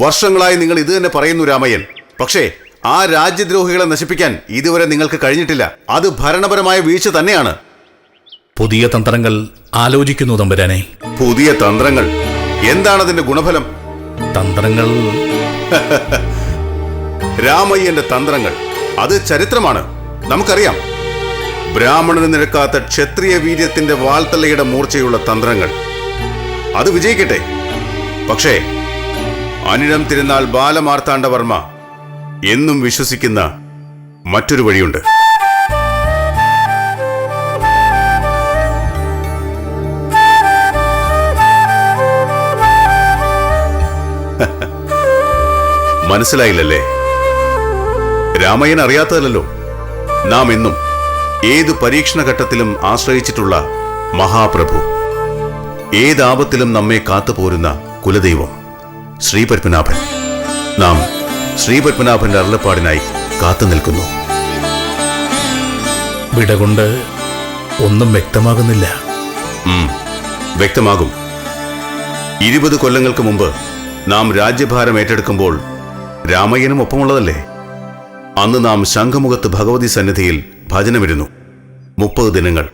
വർഷങ്ങളായി നിങ്ങൾ ഇത് തന്നെ പറയുന്നു രാമയ്യൻ. പക്ഷേ ആ രാജ്യദ്രോഹികളെ നശിപ്പിക്കാൻ ഇതുവരെ നിങ്ങൾക്ക് കഴിഞ്ഞിട്ടില്ല. അത് ഭരണപരമായ വീഴ്ച തന്നെയാണ്. പുതിയ തന്ത്രങ്ങൾ ആലോചിക്കുന്നു തമ്പുരാനെ. പുതിയ തന്ത്രങ്ങൾ. എന്താണ് അതിന്റെ ഗുണഫലം? തന്ത്രങ്ങൾ. രാമയ്യന്റെ തന്ത്രങ്ങൾ. അത് ചരിത്രമാണ്. നമുക്കറിയാം. ബ്രാഹ്മണന് നിരക്കാത്ത ക്ഷത്രിയ വീര്യത്തിന്റെ വാൾത്തലയുടെ മൂർച്ചയുള്ള തന്ത്രങ്ങൾ. അത് വിജയിക്കട്ടെ. പക്ഷേ അനിഴം തിരുനാൾ ബാലമാർത്താണ്ഡവർമ്മ എന്നും വിശ്വസിക്കുന്ന മറ്റൊരു വഴിയുണ്ട്. മനസ്സിലായില്ലല്ലേ? രാമയ്യൻ അറിയാത്തതല്ലോ നാം എന്നും ഏത് പരീക്ഷണഘട്ടത്തിലും ആശ്രയിച്ചിട്ടുള്ള മഹാപ്രഭു. ഏതാപത്തിലും നമ്മെ കാത്തുപോരുന്ന കുലദൈവം. ശ്രീപത്മനാഭൻ. നാം ശ്രീപത്മനാഭന്റെ അരുളപ്പാടിനായി കാത്തു നിൽക്കുന്നു. വിടകൊണ്ട് ഒന്നും വ്യക്തമാകുന്നില്ല. വ്യക്തമാകും. ഇരുപത് കൊല്ലങ്ങൾക്ക് മുമ്പ് നാം രാജ്യഭാരം ഏറ്റെടുക്കുമ്പോൾ രാമയ്യനും ഒപ്പമുള്ളതല്ലേ? അന്ന് നാം ശംഖമുഖത്ത് ഭഗവതി സന്നിധിയിൽ ഭജനമിരുന്നു. മുപ്പത് ദിനങ്ങൾ.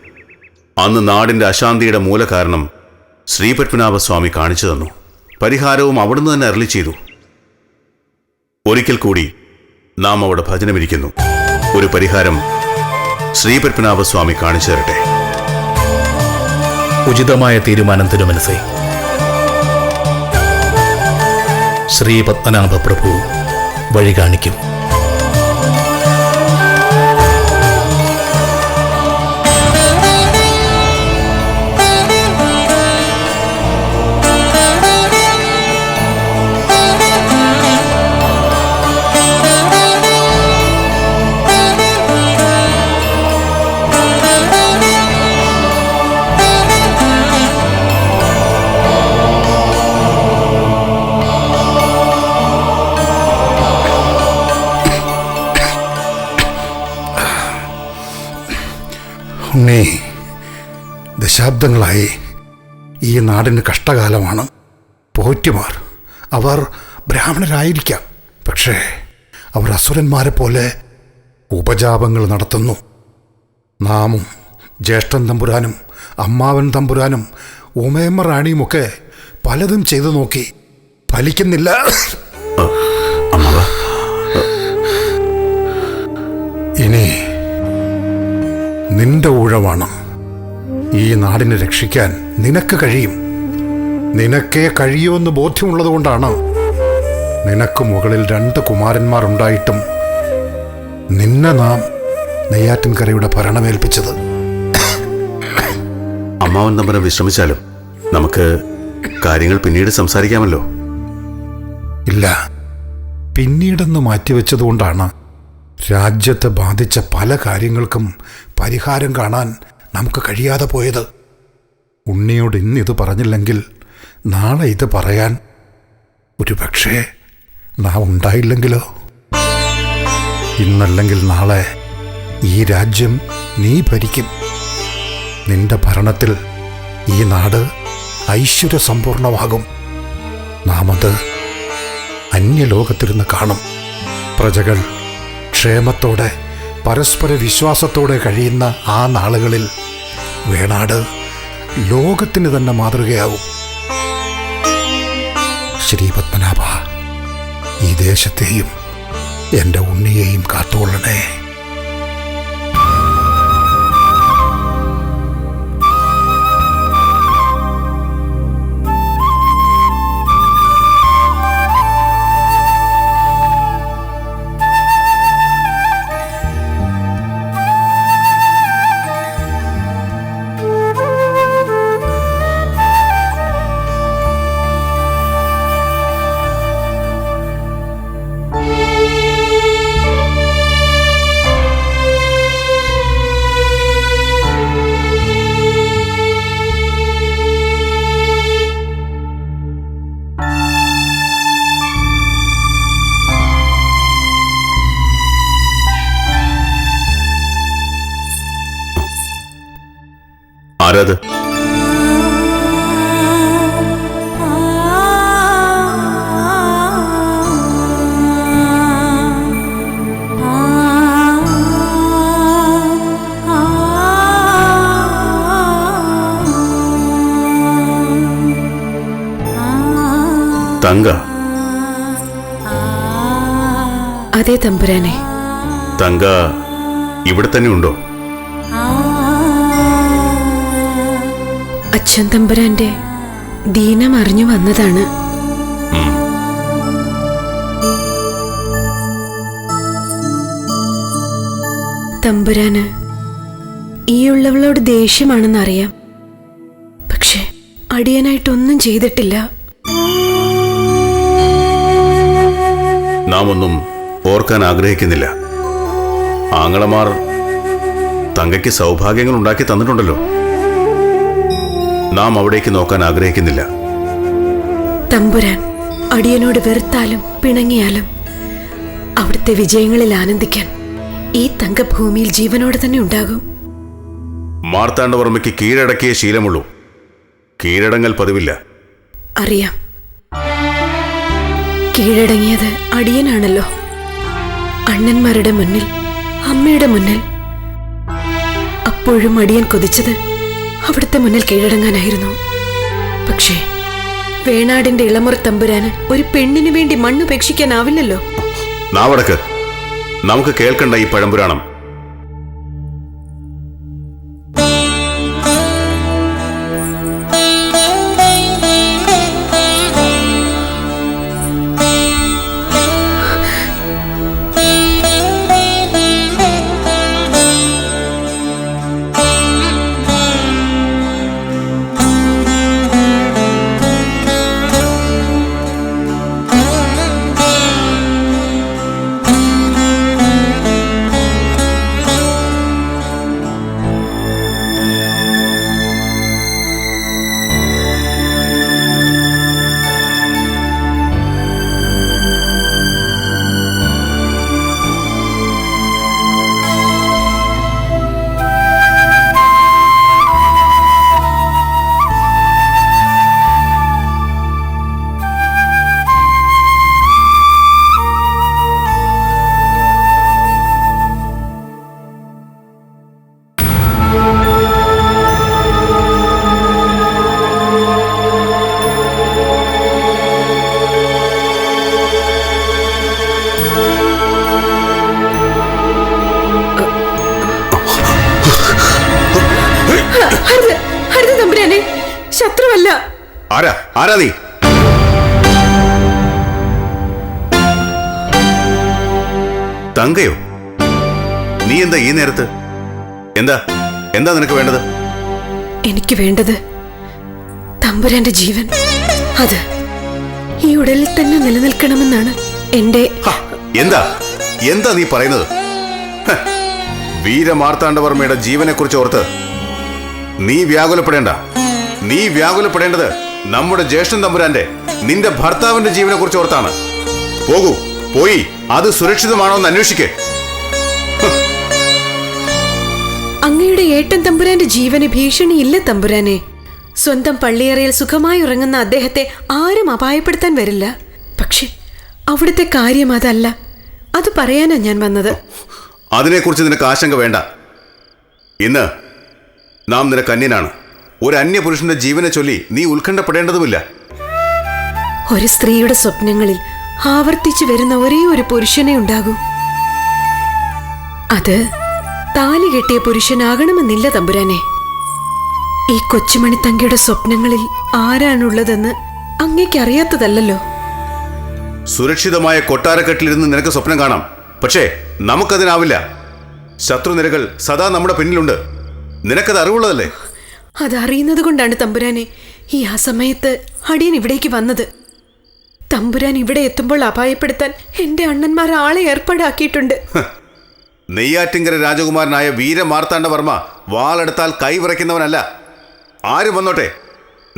അന്ന് നാടിന്റെ അശാന്തിയുടെ മൂലകാരണം ശ്രീപത്മനാഭസ്വാമി കാണിച്ചു തന്നു. പരിഹാരവും അവിടുന്ന് തന്നെ അരളി ചെയ്തു. ഒരിക്കൽ കൂടി നാം അവിടെ ഭജനമിരിക്കുന്നു. ഒരു പരിഹാരം ശ്രീപത്മനാഭസ്വാമി കാണിച്ചു തരട്ടെ. ഉചിതമായ തീരുമാനം തിരുമനസേ ശ്രീ പത്മനാഭ പ്രഭു വഴി കാണിക്കും. ദശാബ്ദങ്ങളായി ഈ നാടിന് കഷ്ടകാലമാണ്. പോറ്റുമാർ അവർ ബ്രാഹ്മണരായിരിക്കാം. പക്ഷേ അവർ അസുരന്മാരെ പോലെ ഉപജാപങ്ങൾ നടത്തുന്നു. നാമും ജ്യേഷ്ഠൻ തമ്പുരാനും അമ്മാവൻ തമ്പുരാനും ഉമയമ്മ റാണിയുമൊക്കെ പലതും ചെയ്തു നോക്കി ഫലിക്കുന്നില്ല. ഇനി നിന്റെ ഊഴമാണ്. ഈ നാടിനെ രക്ഷിക്കാൻ നിനക്ക് കഴിയും. നിനക്കേ കഴിയുമെന്ന് ബോധ്യമുള്ളതുകൊണ്ടാണ് നിനക്ക് മുകളിൽ രണ്ട് കുമാരന്മാരുണ്ടായിട്ടും നിന്നെ നാം നെയ്യാറ്റിൻകരയുടെ ഭരണമേൽപ്പിച്ചത്. അമ്മാവൻ തമ്പനം വിശ്രമിച്ചാലും നമുക്ക് കാര്യങ്ങൾ പിന്നീട് സംസാരിക്കാമല്ലോ. ഇല്ല. പിന്നീടെന്ന് മാറ്റിവെച്ചതുകൊണ്ടാണ് രാജ്യത്തെ ബാധിച്ച പല കാര്യങ്ങൾക്കും പരിഹാരം കാണാൻ നമുക്ക് കഴിയാതെ പോയത്. ഉണ്ണിയോട് ഇന്ന് ഇത് പറഞ്ഞില്ലെങ്കിൽ നാളെ ഇത് പറയാൻ ഒരു പക്ഷേ നാം ഉണ്ടായില്ലെങ്കിലോ? ഇന്നല്ലെങ്കിൽ നാളെ ഈ രാജ്യം നീ ഭരിക്കും. നിന്റെ ഭരണത്തിൽ ഈ നാട് ഐശ്വര്യസമ്പൂർണമാകും. നാം അത് അന്യലോകത്തിരുന്ന് കാണും. പ്രജകൾ ക്ഷേമത്തോടെ പരസ്പര വിശ്വാസത്തോടെ കഴിയുന്ന ആ നാളുകളിൽ വേണാട് ലോകത്തിന് തന്നെ മാതൃകയാവും. ശ്രീ പത്മനാഭ ഈ ദേശത്തെയും എന്റെ ഉണ്ണിയെയും കാത്തുകൊള്ളണേ. തങ്ക. അതെ തമ്പുരാനെ. തങ്ക ഇവിടെ തന്നെ ഉണ്ടോ? അച്ഛൻ തമ്പുരാന്റെ ദീനം അറിഞ്ഞു വന്നതാണ്. തമ്പുരാന് ഈ ഉള്ളവളോട് ദേഷ്യമാണെന്നറിയാം. പക്ഷെ അടിയനായിട്ടൊന്നും ചെയ്തിട്ടില്ല. നാം ഒന്നും ഓർക്കാൻ ആഗ്രഹിക്കുന്നില്ല. ആങ്ങളമാർ തങ്കയ്ക്ക് സൗഭാഗ്യങ്ങൾ ഉണ്ടാക്കി തന്നിട്ടുണ്ടല്ലോ. നാം അവിടേക്ക് നോക്കാൻ ആഗ്രഹിക്കുന്നില്ല. തമ്പുരാൻ അടിയനോട് വെറുത്താലും പിണങ്ങിയാലും അവിടുത്തെ വിജയങ്ങളിൽ ആനന്ദിക്കാൻ ഈ തങ്കഭൂമിയിൽ ജീവനോട് തന്നെ ഉണ്ടാകും. മാർത്താണ്ഡവർമ്മയ്ക്ക് കീഴടക്കിയ ശീലമുള്ളൂ. കീഴടങ്ങൽ പതിവില്ല. അറിയാം. കീഴടങ്ങിയത് അടിയനാണല്ലോ. അണ്ണന്മാരുടെ മുന്നിൽ അമ്മയുടെ മുന്നിൽ. അപ്പോഴും അടിയൻ കൊതിച്ചത് അവിടുത്തെ മുന്നിൽ കീഴടങ്ങാനായിരുന്നു. പക്ഷേ വേണാടിന്റെ ഇളമുറ തമ്പുരാന് ഒരു പെണ്ണിനു വേണ്ടി മണ്ണുപേക്ഷിക്കാനാവില്ലല്ലോ നാവടക്ക്. നമുക്ക് കേൾക്കണ്ട ഈ പഴംപുരാണം തങ്കയോ? നീ എന്താ ഈ നേരത്ത്? എന്താ? എന്താ നിനക്ക് വേണ്ടത്? എനിക്ക് വേണ്ടത് തമ്പുരാന്റെ ജീവൻ. അത് ഈ ഉടലിൽ തന്നെ നിലനിൽക്കണമെന്നാണ് എന്റെ എന്താ? എന്താ നീ പറയുന്നത്? വീരമാർത്താണ്ഡവർമ്മയുടെ ജീവനെക്കുറിച്ച് ഓർത്ത് നീ വ്യാകുലപ്പെടേണ്ട. നീ വ്യാകുലപ്പെടേണ്ടത് നമ്മുടെ ജ്യേഷ്ഠൻ തമ്പുരാന്റെ നിന്റെ ഭർത്താവിന്റെ ജീവനെ കുറിച്ച് ഓർത്താണ്. പോകൂ. പോയി. അത് സുരക്ഷിതമാണോ എന്ന് അന്വേഷിക്കേ. അങ്ങയുടെ ഏട്ടൻ തമ്പുരാന്റെ ജീവന് ഭീഷണിയില്ല തമ്പുരാനെ. സ്വന്തം പള്ളിയറയിൽ സുഖമായി ഉറങ്ങുന്ന അദ്ദേഹത്തെ ആരും അപായപ്പെടുത്താൻ വരില്ല. പക്ഷേ അവിടുത്തെ കാര്യം അതല്ല. അത് പറയാനാ ഞാൻ വന്നത്. അതിനെക്കുറിച്ച് നിനക്ക് ആശങ്ക വേണ്ട. ഇന്ന് നാം നിനക്ക് അന്യനാണ് ഒരു അന്യപുരുഷന്റെ ജീവനെ ചൊല്ലി നീ ഉത്കണ്ഠപ്പെടേണ്ടതുമില്ല. ഒരു സ്ത്രീയുടെ സ്വപ്നങ്ങളിൽ ആവർത്തിച്ചു വരുന്ന ഒരേ ഒരു പുരുഷനെ ഉണ്ടാകൂ. അത് താലി കെട്ടിയ പുരുഷനാകണമെന്നില്ല തമ്പുരാനെ. ഈ കൊച്ചുമണി തങ്കയുടെ സ്വപ്നങ്ങളിൽ ആരാണുള്ളതെന്ന് അങ്ങേക്ക് അറിയാത്തതല്ലോ സുരക്ഷിതമായ കൊട്ടാരക്കെട്ടിലിരുന്ന് നിനക്ക് സ്വപ്നം കാണാം. പക്ഷേ നമുക്കതിനാവില്ല. ശത്രുനിരകൾ സദാ നമ്മുടെ പിന്നിലുണ്ട്. നിനക്കത് അറിവുള്ളതല്ലേ? അതറിയുന്നത് കൊണ്ടാണ് തമ്പുരാനെ ഈ ആ സമയത്ത് അടിയൻ ഇവിടേക്ക് വന്നത്. തമ്പുരാൻ ഇവിടെ എത്തുമ്പോൾ അപായപ്പെടുത്താൻ എന്റെ അണ്ണന്മാർ ആളെ ഏർപ്പാടാക്കിയിട്ടുണ്ട്. നെയ്യാറ്റിങ്കര രാജകുമാരനായ വീരമാർത്താണ്ഡവർമ്മ വാളെടുത്താൽ കൈവിറയ്ക്കുന്നവനല്ല ആര് വന്നോട്ടെ?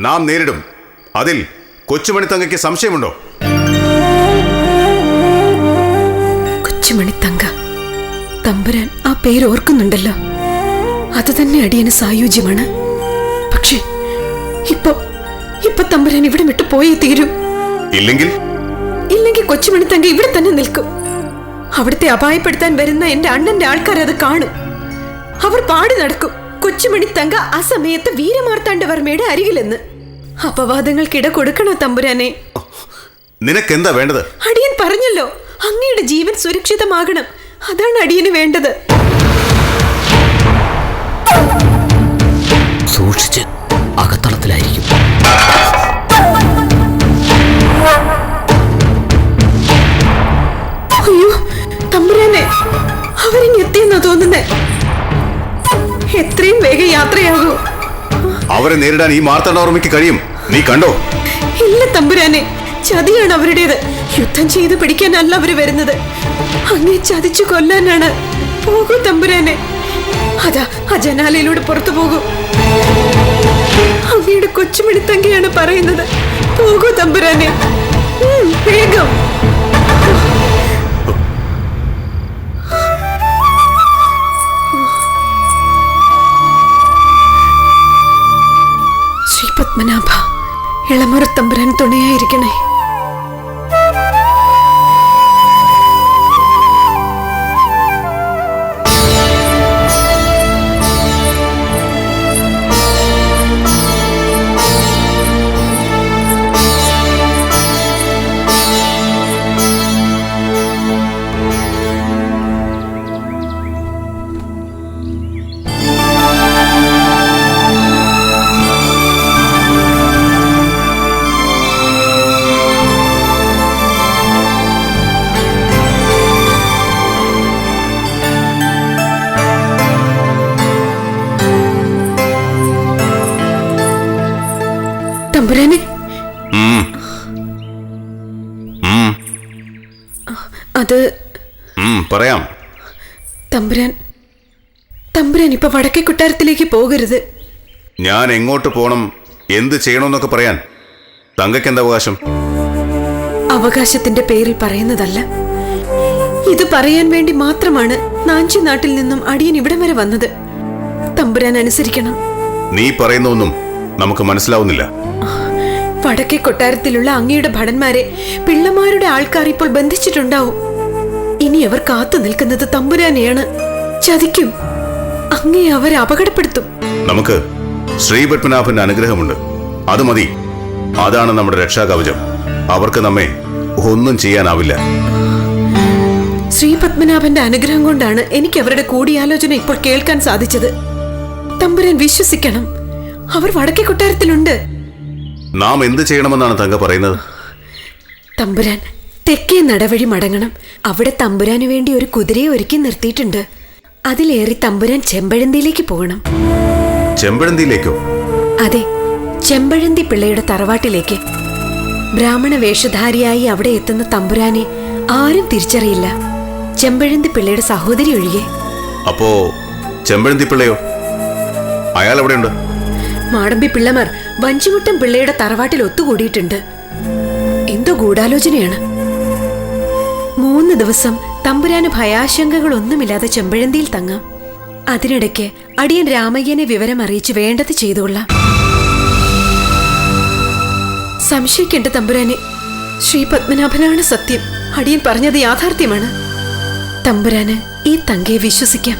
നാം നേരിടും. അതിൽ കൊച്ചുമണി തങ്കയ്ക്ക് സംശയമുണ്ടോ? കൊച്ചുമണി തങ്ക തമ്പുരാൻ ആ പേര് ഓർക്കുന്നുണ്ടല്ലോ. അത് തന്നെ അടിയന് സായുജ്യമാണ്. പക്ഷേ ഇപ്പൊ ഇപ്പൊ തമ്പുരാൻ ഇവിടെ വിട്ടു പോയേ തീരൂ. ഇല്ലെങ്കിൽ? ഇല്ലെങ്കിൽ കൊച്ചുമണി തങ്ക ഇവിടെ തന്നെ നിൽക്കും. അവിടുത്തെ അപായപ്പെടുത്താൻ വരുന്ന എന്റെ അണ്ണന്റെ ആൾക്കാർ അത് കാണും. അവർ പാടി നടക്കും. കൊച്ചുമണി തങ്ക ആ സമയത്ത് വീരമാർത്താണ്ഡവർമ്മയുടെ അരികിലെന്ന്. അപവാദങ്ങൾക്കിട കൊടുക്കണോ തമ്പുരാനെ? നിനക്കെന്താ വേണ്ടത്? അടിയൻ പറഞ്ഞല്ലോ അങ്ങയുടെ ജീവൻ സുരക്ഷിതമാകണം. അതാണ് അടിയന് വേണ്ടത്. അവരെ നേരിടാൻ ഈ മാർത്താണ്ഡവർമ്മയ്ക്ക് കഴിയും. നീ കണ്ടോ? ഇല്ല തമ്പുരാനെ ചതിയാണ് അവരുടേത്. യുദ്ധം ചെയ്ത് പിടിക്കാനല്ല അവർ വരുന്നത്. അങ്ങനെ ചതിച്ചു കൊല്ലാനാണ്. പോകൂ തമ്പുരാനെ. അതാ ആ ജനാലയിലൂടെ പുറത്തു പോകൂ. അങ്ങയുടെ കൊച്ചുമിണിത്തങ്കയാണ് പറയുന്നത്. പോകൂ തമ്പുരാനെ. വേഗം. പത്മനാഭ ഇളമുറത്തമ്പുരാൻ തുണയായിരിക്കണേ. തമ്പുരാൻ ഇപ്പൊ വടക്കേ കൊട്ടാരത്തിലേക്ക് പോകരുത്. ഞാൻ എങ്ങോട്ട് പോണം? എന്ത് ചെയ്യണമെന്നൊക്കെ പറയാൻ. തങ്കയ്ക്ക് എന്താ അവകാശം? അവകാശത്തിന്റെ പേരിൽ പറയുന്നതല്ല. ഇത് പറയാൻ വേണ്ടി മാത്രമാണ് നാഞ്ചി നാട്ടിൽ നിന്നും അടിയൻ ഇവിടം വരെ വന്നത്. തമ്പുരാൻ അനുസരിക്കണം. നീ പറയുന്ന ഒന്നും നമുക്ക് മനസ്സിലാവുന്നില്ല. വടക്കേ കൊട്ടാരത്തിലുള്ള അങ്ങയുടെ ഭടന്മാരെ പിള്ളമാരുടെ ആൾക്കാർ ഇപ്പോൾ ബന്ധിച്ചിട്ടുണ്ടാവും. ഇനി അവർ കാത്തു നിൽക്കുന്നത് തമ്പുരാനെയാണ്. ചതിക്കും. അങ്ങേ അവരെ അപകടപ്പെടുത്തും. നമുക്ക് ശ്രീ പത്മനാഭന്റെ അനുഗ്രഹമുണ്ട്. അത് മതി. അതാണ് നമ്മുടെ രക്ഷാകവചം. അവർക്ക് നമ്മെ ഒന്നും ചെയ്യാനാവില്ല. ശ്രീ പത്മനാഭന്റെ അനുഗ്രഹം കൊണ്ടാണ് എനിക്ക് അവരുടെ കൂടിയാലോചന ഇപ്പോൾ കേൾക്കാൻ സാധിച്ചത്. തമ്പുരാൻ വിശ്വസിക്കണം. അവർ വടക്കേ കൊട്ടാരത്തിലുണ്ട്. നാം എന്ത് ചെയ്യണമെന്നാണ് തങ്ക പറയുന്നത്? തമ്പുരാൻ തെക്കേ നടവഴി മടങ്ങണം. അവിടെ തമ്പുരാന് വേണ്ടി ഒരു കുതിരയെ ഒരുക്കി നിർത്തിയിട്ടുണ്ട്. അതിലേറി തമ്പുരാൻ ചെമ്പഴന്തിയിലേക്ക് പോകണം. ചെമ്പഴന്തിയിലേക്കോ? അതെ ചെമ്പഴന്തി പിള്ളയുടെ തറവാട്ടിലേക്ക്. ബ്രാഹ്മണ വേഷധാരിയായി അവിടെ എത്തുന്ന തമ്പുരാനെ ആരും തിരിച്ചറിയില്ല. ചെമ്പഴന്തി പിള്ളയുടെ സഹോദരി ഒഴികെ. അപ്പോ ചെമ്പഴന്തി പിള്ളയോ? അയാൾ എവിടെയുണ്ട്? മാടമ്പി പിള്ളമാർ വഞ്ചിമുട്ടം പിള്ളയുടെ തറവാട്ടിൽ ഒത്തുകൂടിയിട്ടുണ്ട്. എന്തോ ഗൂഢാലോചനയാണ്. മൂന്ന് ദിവസം തമ്പുരാന് ഭയാശങ്കകളൊന്നുമില്ലാതെ ചെമ്പഴന്തിയിൽ തങ്ങാം. അതിനിടയ്ക്ക് അടിയൻ രാമയ്യനെ വിവരം അറിയിച്ച് വേണ്ടത് ചെയ്തുകൊള്ളാം. സംശയിക്കേണ്ട തമ്പുരാനെ ശ്രീ പത്മനാഭനാണ് സത്യം. അടിയൻ പറഞ്ഞത് യാഥാർത്ഥ്യമാണ്. തമ്പുരാന് ഈ തങ്കയെ വിശ്വസിക്കാം.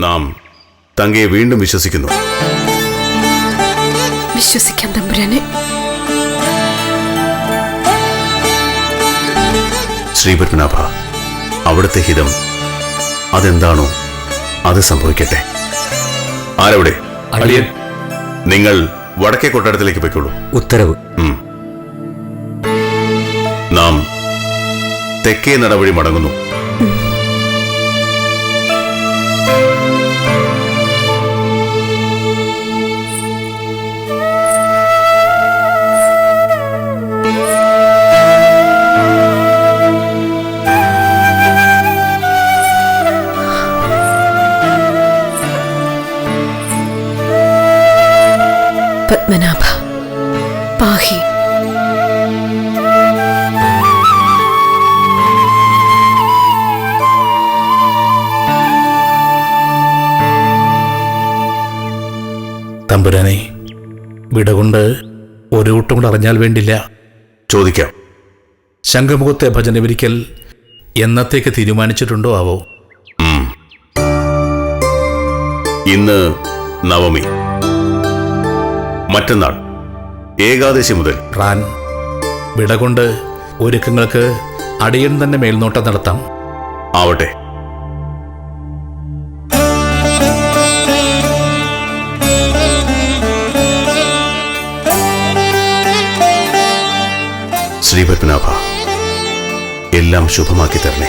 നാം തങ്കയെ വീണ്ടും വിശ്വസിക്കുന്നു. വിശ്വസിക്കാം തമ്പുരാനെ. ശ്രീപത്മനാഭ അവിടുത്തെ ഹിതം അതെന്താണോ അത് സംഭവിക്കട്ടെ. ആരവിടെ? അടിയൻ നിങ്ങൾ വടക്കേ കൊട്ടാരത്തിലേക്ക് പോയിക്കോളൂ. ഉത്തരവ്. നാം തെക്കേ നടവഴി മടങ്ങുന്നു. വിടകൊണ്ട് ഒരു കൂട്ടം കൂടെ അറിഞ്ഞാൽ വേണ്ടില്ല. ചോദിക്കാം. ശംഖമുഖത്തെ ഭജനവിരിക്കൽ എന്നത്തേക്ക് തീരുമാനിച്ചിട്ടുണ്ടോ ആവോ? ഇന്ന് നവമി. മറ്റന്നാൾ ഏകാദശി മുതൽ. റാൻ വിടകൊണ്ട് ഒരുക്കങ്ങൾക്ക് അടിയൻ തന്നെ മേൽനോട്ടം നടത്താം. ആവട്ടെ. ശ്രീപത്മനാഭ എല്ലാം ശുഭമാക്കി തരണേ.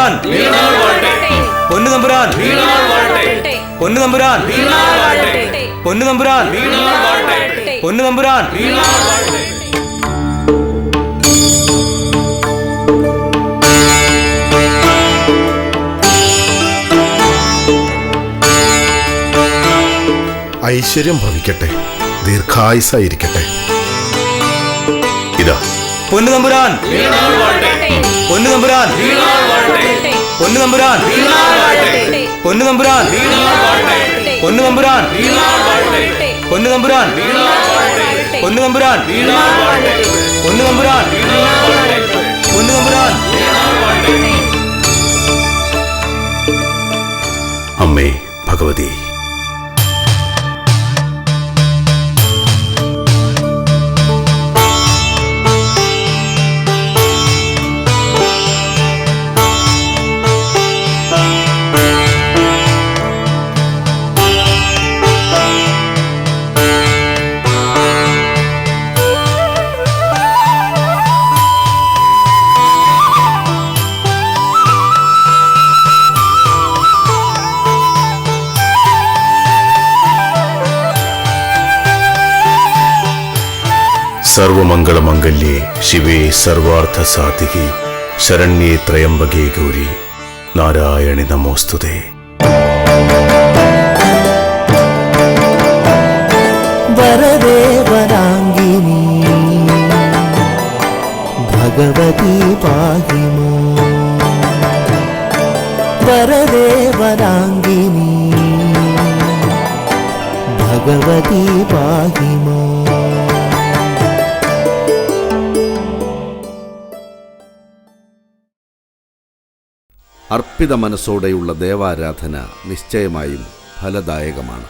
തമ്പുരാൻ. പൊന്നു തമ്പുരാൻ. പൊന്നു തമ്പുരാൻ. പൊന്നു തമ്പുരാൻ. പൊന്നു തമ്പുരാൻ. ഐശ്വര്യം ഭവിക്കട്ടെ. ദീർഘായുസായിരിക്കട്ടെ. ഇതാ. പൊന്നു തമ്പുരാൻ. പൊന്നു തമ്പുരാൻ. പൊന്നു തമ്പുരാൻ. പൊന്നു തമ്പുരാൻ. പൊന്നു തമ്പുരാൻ. പൊന്നു തമ്പുരാൻ. പൊന്നു തമ്പുരാൻ. പൊന്നു തമ്പുരാൻ. പൊന്നു തമ്പുരാൻ. അമ്മേ ഭഗവതി സർവമംഗളമംഗല്യേ ശിവേ സർവാർത്ഥ സാധികി ശരണ്യേ ത്രയംബകേ ഗൗരി. നാരായണി നമോസ്തുതേ. വരദേ വരാംഗിനി ഭഗവതി പാഹിമോ. വരദേ വരാംഗിനി ഭഗവതി പാഹിമോ. അർപ്പിത മനസ്സോടെയുള്ള ദേവാരാധന നിശ്ചയമായും ഫലദായകമാണ്.